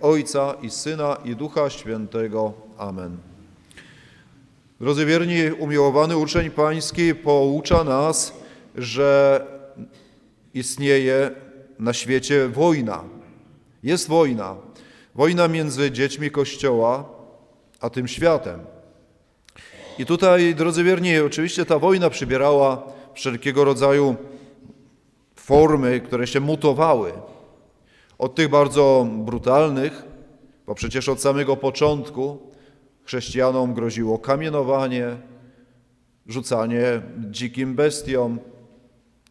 Ojca i Syna i Ducha Świętego. Amen. Drodzy wierni, umiłowany uczeń pański poucza nas, że istnieje na świecie wojna. Jest wojna. Wojna między dziećmi Kościoła a tym światem. I tutaj, drodzy wierni, oczywiście ta wojna przybierała wszelkiego rodzaju formy, które się mutowały. Od tych bardzo brutalnych, bo przecież od samego początku chrześcijanom groziło kamienowanie, rzucanie dzikim bestiom,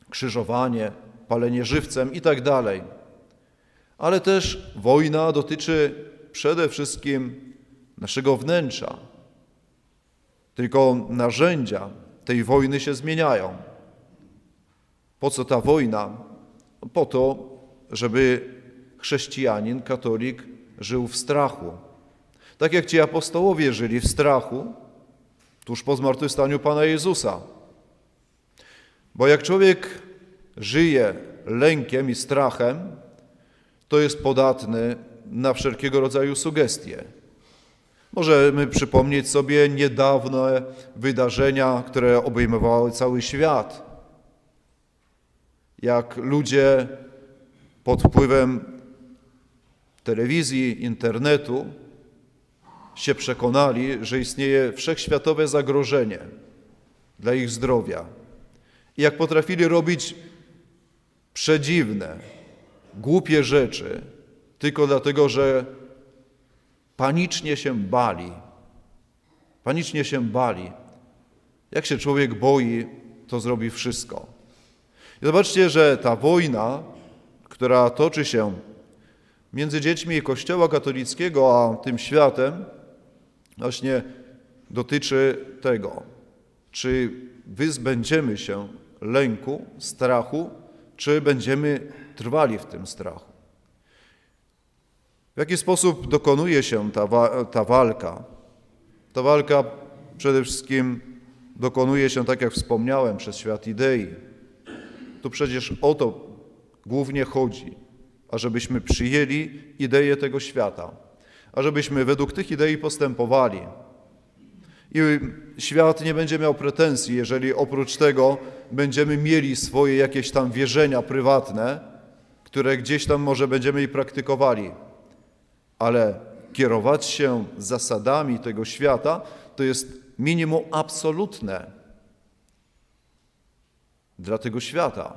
krzyżowanie, palenie żywcem i tak. Ale też wojna dotyczy przede wszystkim naszego wnętrza. Tylko narzędzia tej wojny się zmieniają. Po co ta wojna? Po to, żeby chrześcijanin, katolik żył w strachu. Tak jak ci apostołowie żyli w strachu tuż po zmartwychwstaniu Pana Jezusa. Bo jak człowiek żyje lękiem i strachem, to jest podatny na wszelkiego rodzaju sugestie. Możemy przypomnieć sobie niedawne wydarzenia, które obejmowały cały świat. Jak ludzie pod wpływem telewizji, internetu się przekonali, że istnieje wszechświatowe zagrożenie dla ich zdrowia. I jak potrafili robić przedziwne, głupie rzeczy, tylko dlatego, że panicznie się bali. Panicznie się bali. Jak się człowiek boi, to zrobi wszystko. I zobaczcie, że ta wojna, która toczy się między dziećmi Kościoła katolickiego a tym światem, właśnie dotyczy tego, czy wyzbędziemy się lęku, strachu, czy będziemy trwali w tym strachu. W jaki sposób dokonuje się ta, wa ta walka? Ta walka przede wszystkim dokonuje się, tak jak wspomniałem, przez świat idei. Tu przecież o to głównie chodzi, ażebyśmy przyjęli ideę tego świata, ażebyśmy według tych idei postępowali. I świat nie będzie miał pretensji, jeżeli oprócz tego będziemy mieli swoje jakieś tam wierzenia prywatne, które gdzieś tam może będziemy i praktykowali. Ale kierować się zasadami tego świata to jest minimum absolutne dla tego świata.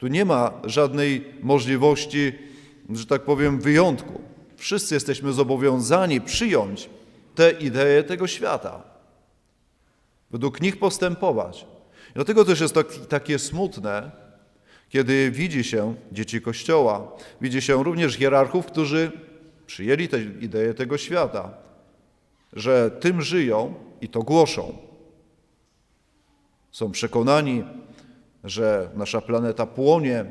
Tu nie ma żadnej możliwości, że tak powiem, wyjątku. Wszyscy jesteśmy zobowiązani przyjąć te idee tego świata, według nich postępować. Dlatego też jest tak, takie smutne, kiedy widzi się dzieci Kościoła, widzi się również hierarchów, którzy przyjęli te idee tego świata, że tym żyją i to głoszą. Są przekonani, że nasza planeta płonie,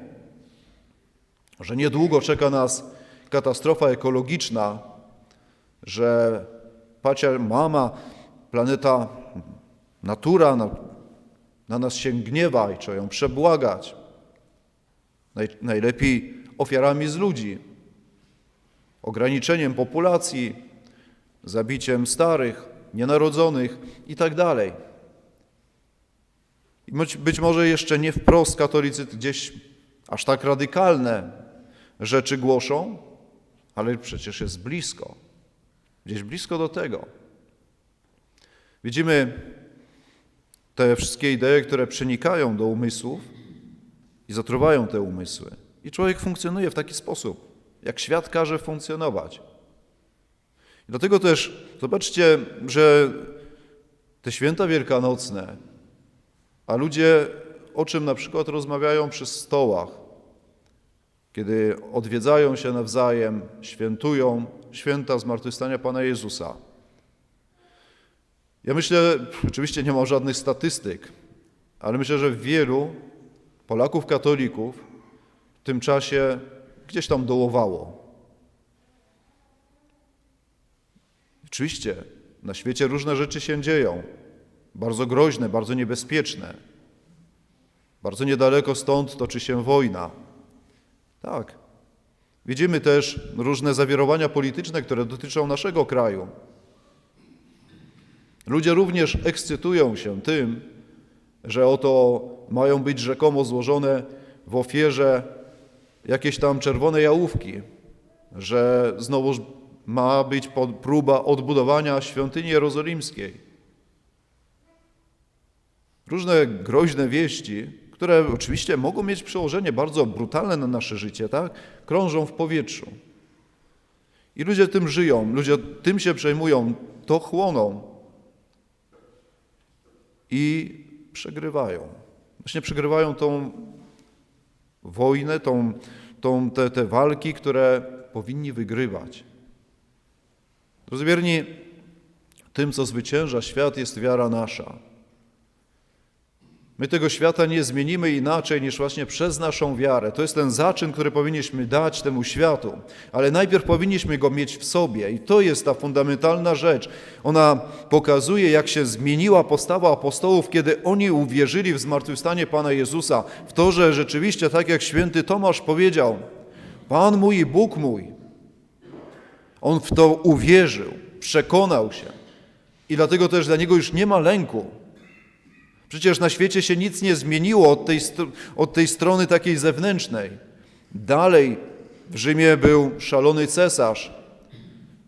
że niedługo czeka nas katastrofa ekologiczna, że pacia mama, planeta, natura na, na nas się gniewa i trzeba ją przebłagać. Naj, najlepiej ofiarami z ludzi, ograniczeniem populacji, zabiciem starych, nienarodzonych i tak być, może jeszcze nie wprost katolicy gdzieś aż tak radykalne rzeczy głoszą, ale przecież jest blisko. Gdzieś blisko do tego. Widzimy te wszystkie idee, które przenikają do umysłów i zatruwają te umysły. I człowiek funkcjonuje w taki sposób, jak świat każe funkcjonować. I dlatego też zobaczcie, że te święta wielkanocne, a ludzie o czym na przykład rozmawiają przy stołach, kiedy odwiedzają się nawzajem, świętują święta zmartwychwstania Pana Jezusa. Ja myślę, oczywiście nie ma żadnych statystyk, ale myślę, że wielu Polaków katolików w tym czasie gdzieś tam dołowało. Oczywiście na świecie różne rzeczy się dzieją, bardzo groźne, bardzo niebezpieczne. Bardzo niedaleko stąd toczy się wojna. Tak. Widzimy też różne zawirowania polityczne, które dotyczą naszego kraju. Ludzie również ekscytują się tym, że oto mają być rzekomo złożone w ofierze jakieś tam czerwone jałówki, że znowu ma być próba odbudowania świątyni jerozolimskiej. Różne groźne wieści, które oczywiście mogą mieć przełożenie bardzo brutalne na nasze życie, tak? krążą w powietrzu. I ludzie tym żyją, ludzie tym się przejmują, to chłoną i przegrywają. Właśnie przegrywają tą wojnę, tą, tą, te, te walki, które powinni wygrywać. Rozwierni, tym, co zwycięża świat, jest wiara nasza. My tego świata nie zmienimy inaczej niż właśnie przez naszą wiarę. To jest ten zaczyn, który powinniśmy dać temu światu, ale najpierw powinniśmy go mieć w sobie i to jest ta fundamentalna rzecz. Ona pokazuje, jak się zmieniła postawa apostołów, kiedy oni uwierzyli w zmartwychwstanie Pana Jezusa, w to, że rzeczywiście, tak jak święty Tomasz powiedział, Pan mój i Bóg mój. On w to uwierzył, przekonał się i dlatego też dla niego już nie ma lęku. Przecież na świecie się nic nie zmieniło od tej, od tej strony takiej zewnętrznej. Dalej w Rzymie był szalony cesarz.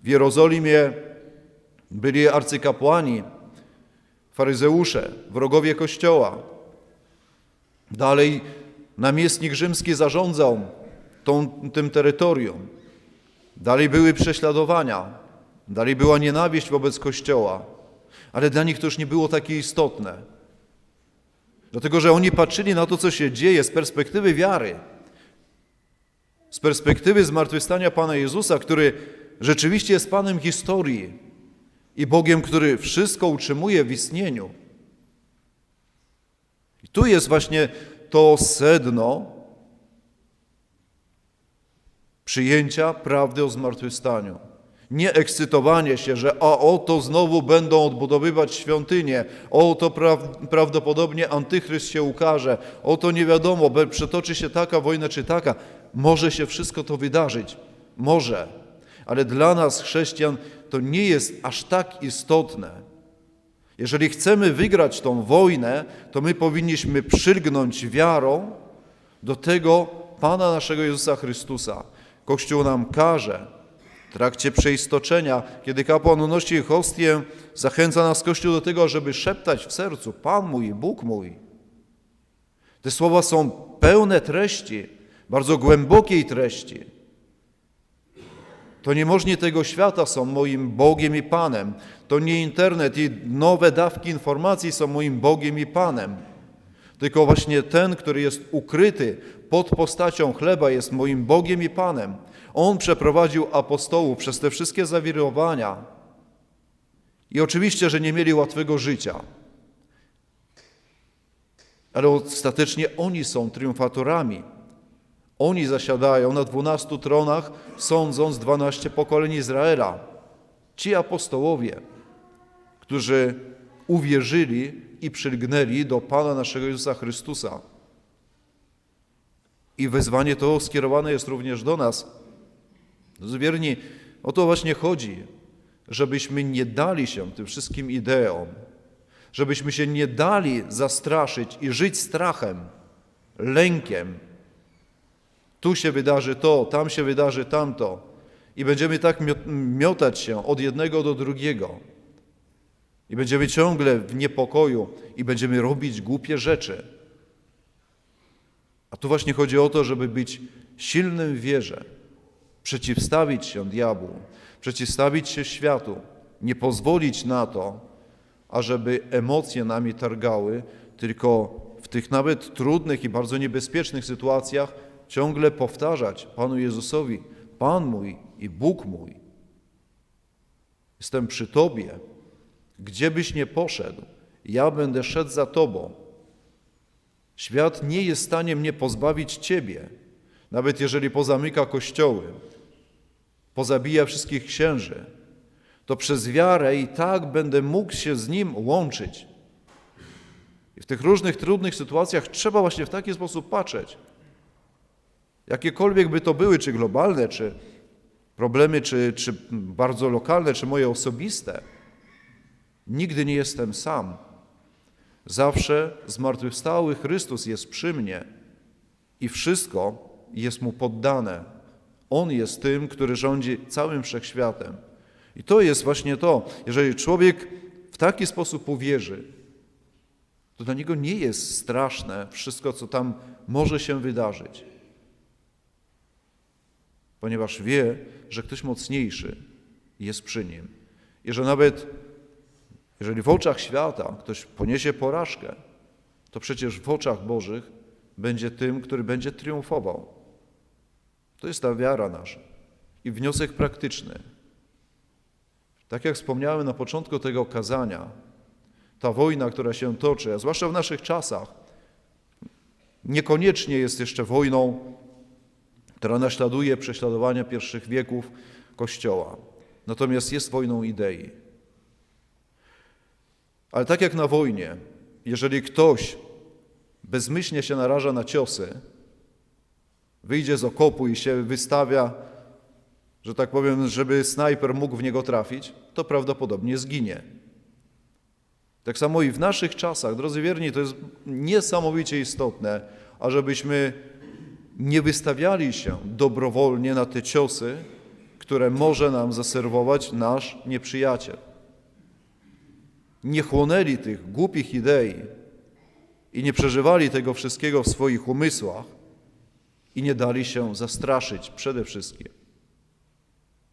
W Jerozolimie byli arcykapłani, faryzeusze, wrogowie Kościoła. Dalej namiestnik rzymski zarządzał tą, tym terytorium. Dalej były prześladowania, dalej była nienawiść wobec Kościoła, ale dla nich to już nie było takie istotne. Dlatego, że oni patrzyli na to, co się dzieje z perspektywy wiary, z perspektywy zmartwychwstania Pana Jezusa, który rzeczywiście jest Panem historii i Bogiem, który wszystko utrzymuje w istnieniu. I tu jest właśnie to sedno przyjęcia prawdy o zmartwychwstaniu. Nie ekscytowanie się, że a oto znowu będą odbudowywać świątynię, oto pra prawdopodobnie antychryst się ukaże, oto nie wiadomo, przetoczy się taka wojna czy taka. Może się wszystko to wydarzyć, może, ale dla nas, chrześcijan, to nie jest aż tak istotne. Jeżeli chcemy wygrać tą wojnę, to my powinniśmy przylgnąć wiarą do tego Pana naszego Jezusa Chrystusa. Kościół nam każe, w trakcie przeistoczenia, kiedy kapłan unosi hostię, zachęca nas Kościół do tego, żeby szeptać w sercu Pan mój, Bóg mój. Te słowa są pełne treści, bardzo głębokiej treści. To niemożnie tego świata są moim Bogiem i Panem. To nie internet i nowe dawki informacji są moim Bogiem i Panem. Tylko właśnie ten, który jest ukryty pod postacią chleba, jest moim Bogiem i Panem. On przeprowadził apostołów przez te wszystkie zawirowania. I oczywiście, że nie mieli łatwego życia. Ale ostatecznie oni są triumfatorami. Oni zasiadają na dwunastu tronach, sądząc dwanaście pokoleń Izraela. Ci apostołowie, którzy uwierzyli i przylgnęli do Pana naszego Jezusa Chrystusa. I wezwanie to skierowane jest również do nas. Zwierni, o to właśnie chodzi, żebyśmy nie dali się tym wszystkim ideom, żebyśmy się nie dali zastraszyć i żyć strachem, lękiem. Tu się wydarzy to, tam się wydarzy tamto. I będziemy tak miotać się od jednego do drugiego. I będziemy ciągle w niepokoju i będziemy robić głupie rzeczy. A tu właśnie chodzi o to, żeby być silnym w wierze przeciwstawić się diabłu, przeciwstawić się światu, nie pozwolić na to, ażeby emocje nami targały, tylko w tych nawet trudnych i bardzo niebezpiecznych sytuacjach ciągle powtarzać Panu Jezusowi: Pan mój i Bóg mój. Jestem przy Tobie. Gdzie byś nie poszedł, ja będę szedł za Tobą. Świat nie jest w stanie mnie pozbawić Ciebie, nawet jeżeli pozamyka kościoły, pozabija wszystkich księży, to przez wiarę i tak będę mógł się z Nim łączyć. I w tych różnych trudnych sytuacjach trzeba właśnie w taki sposób patrzeć. Jakiekolwiek by to były, czy globalne, czy problemy, czy, czy bardzo lokalne, czy moje osobiste, nigdy nie jestem sam. Zawsze zmartwychwstały Chrystus jest przy mnie i wszystko jest Mu poddane. On jest tym, który rządzi całym wszechświatem. I to jest właśnie to, jeżeli człowiek w taki sposób uwierzy, to dla niego nie jest straszne wszystko, co tam może się wydarzyć. Ponieważ wie, że ktoś mocniejszy jest przy nim. I że nawet jeżeli w oczach świata ktoś poniesie porażkę, to przecież w oczach Bożych będzie tym, który będzie triumfował. To jest ta wiara nasza. I wniosek praktyczny. Tak jak wspomniałem na początku tego kazania, ta wojna, która się toczy, a zwłaszcza w naszych czasach, niekoniecznie jest jeszcze wojną, która naśladuje prześladowania pierwszych wieków Kościoła. Natomiast jest wojną idei. Ale tak jak na wojnie, jeżeli ktoś bezmyślnie się naraża na ciosy, wyjdzie z okopu i się wystawia, że tak powiem, żeby snajper mógł w niego trafić, to prawdopodobnie zginie. Tak samo i w naszych czasach, drodzy wierni, to jest niesamowicie istotne, ażebyśmy nie wystawiali się dobrowolnie na te ciosy, które może nam zaserwować nasz nieprzyjaciel. Nie chłonęli tych głupich idei i nie przeżywali tego wszystkiego w swoich umysłach i nie dali się zastraszyć przede wszystkim.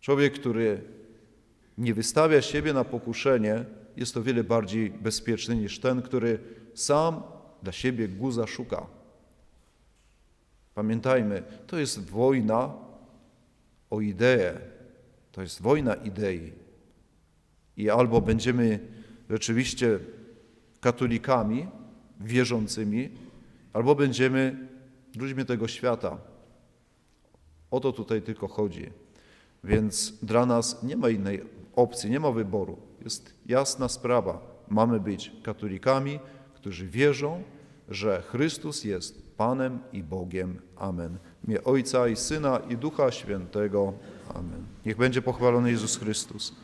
Człowiek, który nie wystawia siebie na pokuszenie, jest o wiele bardziej bezpieczny niż ten, który sam dla siebie guza szuka. Pamiętajmy, to jest wojna o ideę, to jest wojna idei. I albo będziemy rzeczywiście katolikami, wierzącymi, albo będziemy ludźmi tego świata. O to tutaj tylko chodzi. Więc dla nas nie ma innej opcji, nie ma wyboru. Jest jasna sprawa. Mamy być katolikami, którzy wierzą, że Chrystus jest Panem i Bogiem. Amen. Mnie Ojca i Syna i Ducha Świętego. Amen. Niech będzie pochwalony Jezus Chrystus.